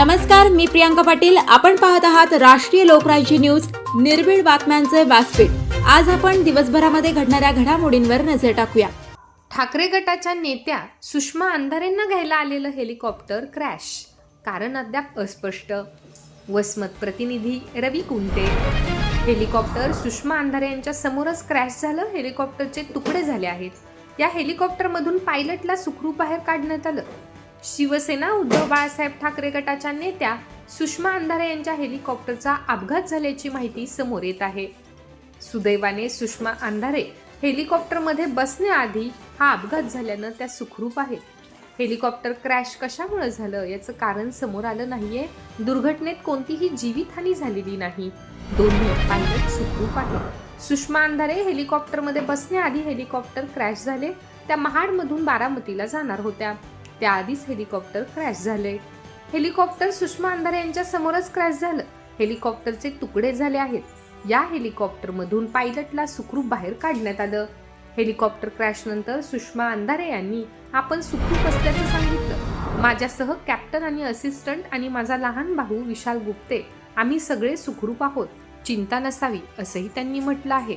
नमस्कार मी प्रियांका पाटील. आपण पाहत आहात राष्ट्रीय लोकराज्य न्यूज निर्भीड बातम्यांचे व्यासपीठ. आज आपण दिवसभरामध्ये घडणाऱ्या घडामोडींवर नजर टाकूया. ठाकरे गटाच्या नेत्या सुषमा अंधारेंना घ्यायला आलेलं हेलिकॉप्टर क्रॅश. कारण अद्याप अस्पष्ट. वसमत प्रतिनिधी रवी कुंटे. हेलिकॉप्टर सुषमा अंधारे यांच्या समोरच क्रॅश झालं हेलिकॉप्टरचे तुकडे झाले आहेत. या हेलिकॉप्टरमधून पायलटला सुखरूप बाहेर काढण्यात आलं. शिवसेना उद्धव बाळासाहेब ठाकरे गटाच्या नेत्या सुषमा अंधारे यांच्या हेलिकॉप्टरचा अपघात झाल्याची माहिती समोर येत आहे. सुदैवाने सुषमा अंधारे हेलिकॉप्टरमध्ये बसण्याआधी हा अपघात झाल्यानं त्या सुखरूप आहेत. हेलिकॉप्टर क्रॅश कशामुळे झालं याचं कारण समोर आलं नाहीये. दुर्घटनेत कोणतीही जीवितहानी झालेली नाही. दोन्ही पायलट सुखरूप आहेत. सुषमा अंधारे हेलिकॉप्टरमध्ये बसण्याआधी हेलिकॉप्टर क्रॅश झाले. त्या महाडमधून बारामतीला जाणार होत्या. त्याआधीच हेलिकॉप्टर क्रॅश झाले हेलिकॉप्टर सुषमा अंधारे यांच्या समोरच क्रॅश झालं. हेलिकॉप्टरचे तुकडे झाले आहेत. या हेलिकॉप्टरमधून पायलटला सुखरूप बाहेर काढण्यात आलं. हेलिकॉप्टर क्रॅश नंतर सुषमा अंधारे यांनी आपण सुखरूप असल्याचं सांगितलं. माझ्यासह कॅप्टन आणि असिस्टंट आणि माझा लहान भाऊ विशाल गुप्ते आम्ही सगळे सुखरूप आहोत. चिंता नसावी असंही त्यांनी म्हटलं आहे.